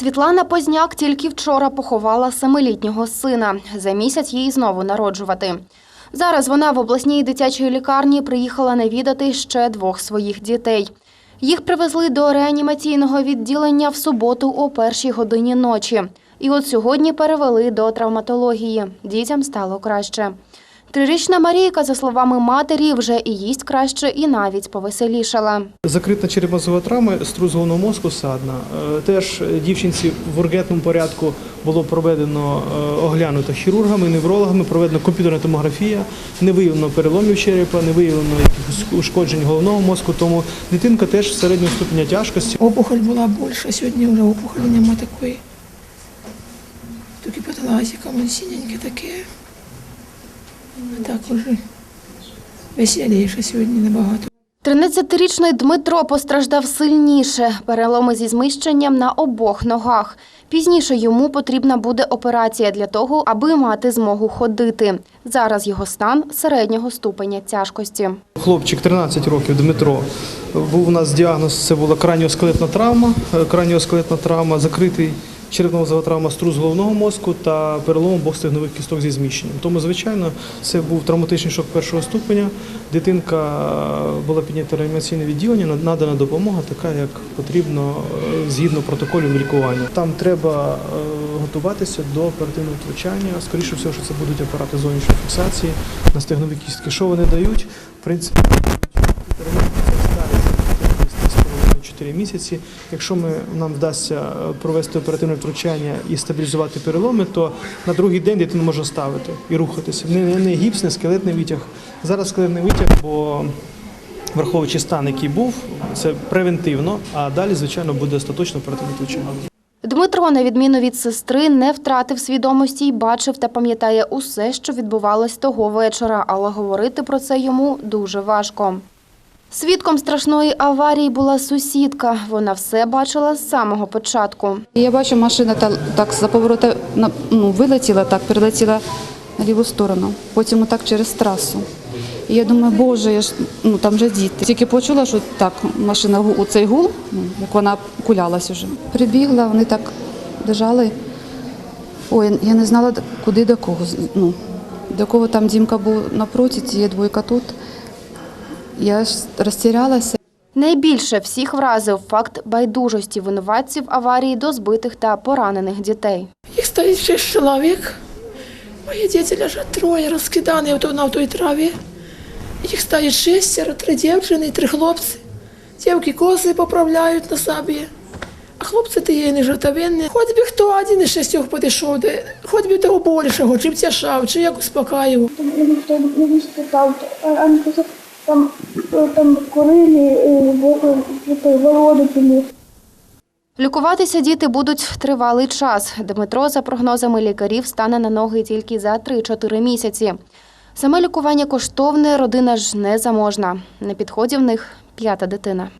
Світлана Позняк тільки вчора поховала семилітнього сина. За місяць їй знову народжувати. Зараз вона в обласній дитячій лікарні приїхала навідати ще двох своїх дітей. Їх привезли до реанімаційного відділення в суботу о першій годині ночі. І от сьогодні перевели до травматології. Дітям стало краще. Трирічна Марійка, за словами матері, вже і їсть краще, і навіть повеселішала. Закрита черепно-мозгова травма, струс головного мозку садна. Е, Теж дівчинці в ургентному порядку було проведено е, оглянуто хірургами, неврологами, проведена комп'ютерна томографія, не виявлено переломів черепа, не виявлено якихось ушкоджень головного мозку, тому дитинка теж середнього ступеня тяжкості. Опухоль була більша, сьогодні вже опухолі нема такої. Тільки лазиком, синеньке таке. Так уже веселіше сьогодні набагато. 13-річний Дмитро постраждав сильніше, переломи зі зміщенням на обох ногах. Пізніше йому потрібна буде операція для того, аби мати змогу ходити. Зараз його стан середнього ступеня тяжкості. Хлопчик 13 років, Дмитро. Був у нас діагноз, це була краніоскелетна травма, е, травма, закритий черепно-мозгова травма струс головного мозку та перелом обох стегнових кісток зі зміщенням. Тому, звичайно, це був травматичний шок першого ступеня. Дитинка е, була піднята реанімаційне відділення, над- надана допомога, така як потрібно е, згідно протоколів лікування. Там треба е, готуватися до оперативного втручання. Скоріше всього, що це будуть апарати зовнішньої фіксації на стегнові кістки. Що вони дають? В принципі, це 4 місяці. Якщо ми, нам вдасться е, провести оперативне втручання і стабілізувати переломи, то на другий день дитину можна ставити і рухатися. Не, не, гіпс, не скелетний витяг. Зараз скелетний витяг, бо враховуючи стан, який був, це превентивно, а далі, звичайно, буде остаточно оперативне втручання. Дмитро, на відміну від сестри, не втратив свідомості й бачив та пам'ятає усе, що відбувалось того вечора, але говорити про це йому дуже важко. Свідком страшної аварії була сусідка. Вона все бачила з самого початку. Я бачу, машина та, так за поворота ну, вилетіла, так, перелетіла на ліву сторону, потім отак через трасу. І я думаю, боже, я ж, ну, там же діти. Тільки почула, що так, машина у цей гул, ну, як вона кулялась уже. Прибігла, вони так лежали. Ой, я не знала, куди до кого. Ну, до кого там Дімка був напроти, цієї двойка тут. Я ж розтірялася. Найбільше всіх вразив факт байдужості винуватців аварії до збитих та поранених дітей. Їх стоїть шість чоловік. Мої діти лежать троє, розкидані на той траві. Їх стоїть шестеро, три дівчини три хлопці. Дівки коси поправляють на собі. А хлопці ті не жартовинні. Хоч би хто один із шістьох підійшов, хоч би того більшого, чи втішав, чи як успокаював. Не спитав, а просто там, е, там курили, е, е, Володю пили. Лікуватися діти будуть тривалий час. Дмитро, за прогнозами лікарів, стане на ноги тільки за 3-4 місяці. Саме лікування коштовне, родина ж не заможна. На підході в них п'ята дитина.